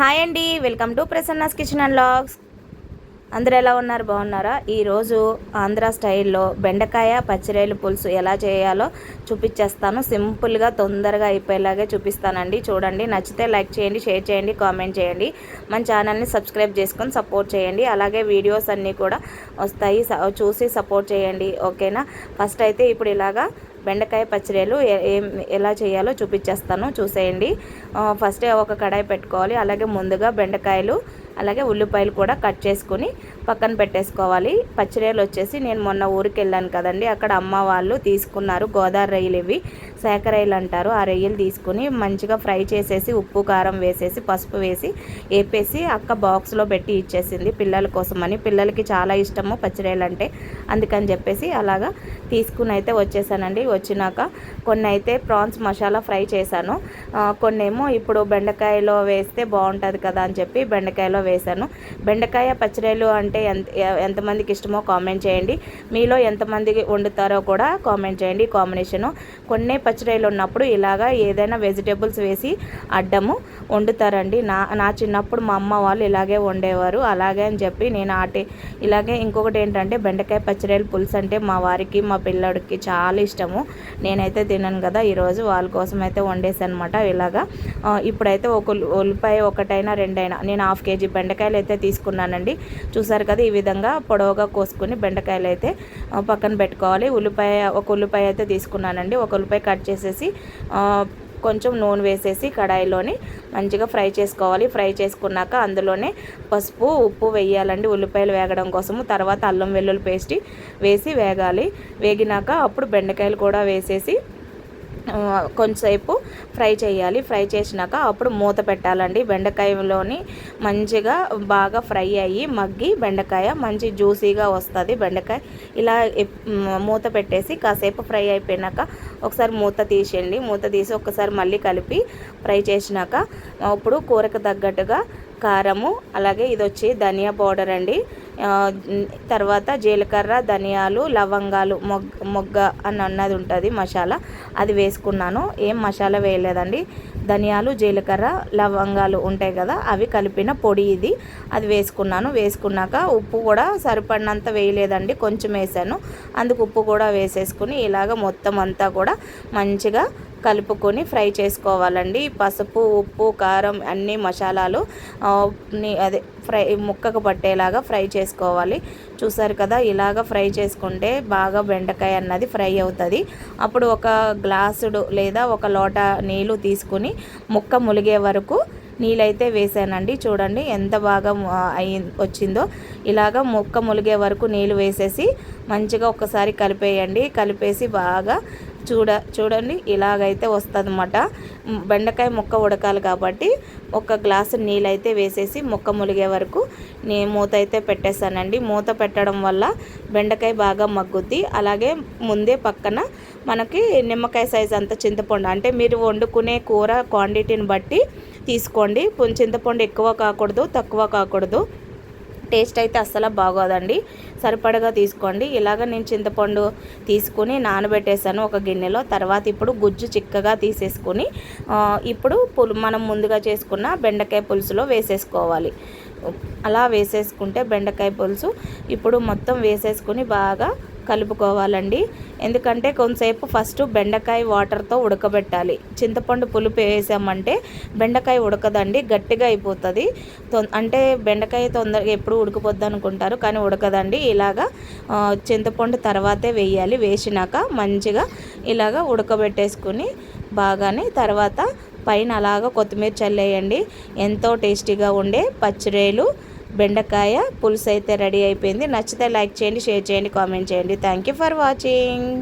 Hi అండి welcome to Prasanna's kitchen and vlogs అందరు ఎలా ఉన్నారు? బాగున్నారా? ఈరోజు ఆంధ్ర స్టైల్లో బెండకాయ పచ్చిరాయలు పులుసు ఎలా చేయాలో చూపించేస్తాను సింపుల్గా తొందరగా అయిపోయేలాగే చూపిస్తానండి. చూడండి నచ్చితే లైక్ చేయండి షేర్ చేయండి కామెంట్ చేయండి. మన ఛానల్ని సబ్స్క్రైబ్ చేసుకొని సపోర్ట్ చేయండి. అలాగే వీడియోస్ అన్నీ కూడా వస్తాయి. చూసి సపోర్ట్ చేయండి. ఓకేనా? ఫస్ట్ అయితే ఇప్పుడు ఇలాగా బెండకాయ పచ్చడిలు ఏం ఎలా చేయాలో చూపించేస్తాను. చూసేయండి. ఫస్ట్ ఒక కడాయి పెట్టుకోవాలి. అలాగే ముందుగా బెండకాయలు అలాగే ఉల్లిపాయలు కూడా కట్ చేసుకుని పక్కన పెట్టేసుకోవాలి. పచ్చిరేలు వచ్చేసి నేను మొన్న ఊరికి వెళ్ళాను కదండి. అక్కడ అమ్మ వాళ్ళు తీసుకున్నారు గోదావరి రొయ్యలు ఇవి. శాఖరయ్యలు అంటారు. ఆ రొయ్యలు తీసుకుని మంచిగా ఫ్రై చేసేసి ఉప్పు కారం వేసేసి పసుపు వేసి వేపేసి అక్క బాక్స్లో పెట్టి ఇచ్చేసింది పిల్లల కోసమని. పిల్లలకి చాలా ఇష్టము పచ్చిరేలు అంటే. అందుకని చెప్పేసి అలాగా తీసుకుని అయితే వచ్చేసానండి. వచ్చినాక కొన్ని అయితే ప్రాన్స్ మసాలా ఫ్రై చేశాను. కొన్ని ఏమో ఇప్పుడు బెండకాయలో వేస్తే బాగుంటుంది కదా అని చెప్పి బెండకాయలో వేశాను. బెండకాయ పచ్చడిలు అంటే ఎంత ఎంతమందికి ఇష్టమో కామెంట్ చేయండి. మీలో ఎంతమంది వండుతారో కూడా కామెంట్ చేయండి కాంబినేషను. కొన్ని పచ్చడిలు ఉన్నప్పుడు ఇలాగా ఏదైనా వెజిటేబుల్స్ వేసి అడ్డము వండుతారండి. నా నా చిన్నప్పుడు మా అమ్మ వాళ్ళు ఇలాగే వండేవారు. అలాగే అని చెప్పి నేను ఆటే ఇలాగే ఇంకొకటి ఏంటంటే బెండకాయ పచ్చడిలు పులుసు అంటే మా వారికి మా పిల్లడికి చాలా ఇష్టము. నేనైతే తిన్నాను కదా ఈరోజు వాళ్ళ కోసం అయితే వండేసాను అనమాట ఇలాగా ఇప్పుడైతే ఒక ఉల్లిపాయ ఒకటైనా రెండైనా నేను హాఫ్ కేజీ బెండకాయలు అయితే తీసుకున్నానండి. చూసారు కదా ఈ విధంగా పొడవుగా కోసుకుని బెండకాయలు అయితే పక్కన పెట్టుకోవాలి. ఉల్లిపాయ ఒక ఉల్లిపాయ అయితే తీసుకున్నానండి. ఒక ఉల్లిపాయ కట్ చేసేసి కొంచెం నూనె వేసేసి కడాయిలోని మంచిగా ఫ్రై చేసుకోవాలి. ఫ్రై చేసుకున్నాక అందులోనే పసుపు ఉప్పు వేయాలండి. ఉల్లిపాయలు వేగడం కోసము. తర్వాత అల్లం వెల్లుల్లి పేస్ట్ వేసి వేగాలి. వేగినాక అప్పుడు బెండకాయలు కూడా వేసేసి కొంచెంసేపు ఫ్రై చేయాలి. ఫ్రై చేసినాక అప్పుడు మూత పెట్టాలండి. బెండకాయలోని మంచిగా బాగా ఫ్రై అయ్యి మగ్గి బెండకాయ మంచి జ్యూసీగా వస్తుంది. బెండకాయ ఇలా మూత పెట్టేసి కాసేపు ఫ్రై అయిపోయినాక ఒకసారి మూత తీసేయండి. మూత తీసి ఒకసారి మళ్ళీ కలిపి ఫ్రై చేసినాక ఇప్పుడు కూరకు తగ్గట్టుగా కారము అలాగే ఇది వచ్చి ధనియా పౌడర్ అండి. తర్వాత జీలకర్ర ధనియాలు లవంగాలు మొగ్గ మొగ్గ అని అన్నది ఉంటుంది మసాలా. అది వేసుకున్నాను. ఏం మసాలా వేయలేదండి. ధనియాలు జీలకర్ర లవంగాలు ఉంటాయి కదా అవి కలిపిన పొడి ఇది. అది వేసుకున్నాను. వేసుకున్నాక ఉప్పు కూడా సరిపడినంత వేయలేదండి. కొంచెం వేసాను. అందుకు ఉప్పు కూడా వేసేసుకుని ఇలాగ మొత్తం అంతా కూడా మంచిగా కలుపుకొని ఫ్రై చేసుకోవాలండి. పసుపు ఉప్పు కారం అన్ని మసాలాలు అదే ఫ్రై ముక్కకు పట్టేలాగా ఫ్రై చేసుకోవాలి. చూసారు కదా ఇలాగ ఫ్రై చేసుకుంటే బాగా బెండకాయ అన్నది ఫ్రై అవుతుంది. అప్పుడు ఒక గ్లాసుడు లేదా ఒక లోట నీళ్ళు తీసుకుని ముక్క ములిగే వరకు నీళ్ళైతే వేసానండి. చూడండి ఎంత బాగా అయి వచ్చిందో. ఇలాగ ముక్క ములిగే వరకు నీళ్ళు వేసేసి మంచిగా ఒకసారి కలిపేయండి. కలిపేసి బాగా చూడ చూడండి ఇలాగైతే వస్తుందన్నమాట. బెండకాయ ముక్క ఉడకాలి కాబట్టి ఒక గ్లాసు నీళ్ళైతే వేసేసి ముక్క ములిగే వరకు నే మూత అయితే పెట్టేశానండి. మూత పెట్టడం వల్ల బెండకాయ బాగా మగ్గుద్ది. అలాగే ముందే పక్కన మనకి నిమ్మకాయ సైజ్ అంత చింతపండు అంటే మీరు వండుకునే కూర క్వాంటిటీని బట్టి తీసుకోండి. చింతపండు ఎక్కువ కాకూడదు తక్కువ కాకూడదు. టేస్ట్ అయితే అస్సలు బాగోదండి. సరిపడగా తీసుకోండి. ఇలాగ నేను చింతపండు తీసుకుని నానబెట్టేసాను ఒక గిన్నెలో. తర్వాత ఇప్పుడు గుజ్జు చిక్కగా తీసేసుకుని ఇప్పుడు పులు మనం ముందుగా చేసుకున్న బెండకాయ పులుసులో వేసేసుకోవాలి. అలా వేసేసుకుంటే బెండకాయ పులుసు ఇప్పుడు మొత్తం వేసేసుకుని బాగా కలుపుకోవాలండి. ఎందుకంటే కొంతసేపు ఫస్ట్ బెండకాయ వాటర్తో ఉడకబెట్టాలి. చింతపండు పులుపు వేసామంటే బెండకాయ ఉడకదండి గట్టిగా అయిపోతుంది. అంటే బెండకాయ తొందరగా ఎప్పుడు ఉడికిపోద్ది అనుకుంటారు కానీ ఉడకదండి. ఇలాగా చింతపండు తర్వాతే వేయాలి. వేసినాక మంచిగా ఇలాగ ఉడకబెట్టేసుకుని బాగానే తర్వాత పైన అలాగ కొత్తిమీర చల్లేయండి. ఎంతో టేస్టీగా ఉండే పచ్చిరేలు బెండకాయ పులుసు అయితే రెడీ అయిపోయింది. నచ్చితే లైక్ చేయండి షేర్ చేయండి కామెంట్ చేయండి. Thank you for watching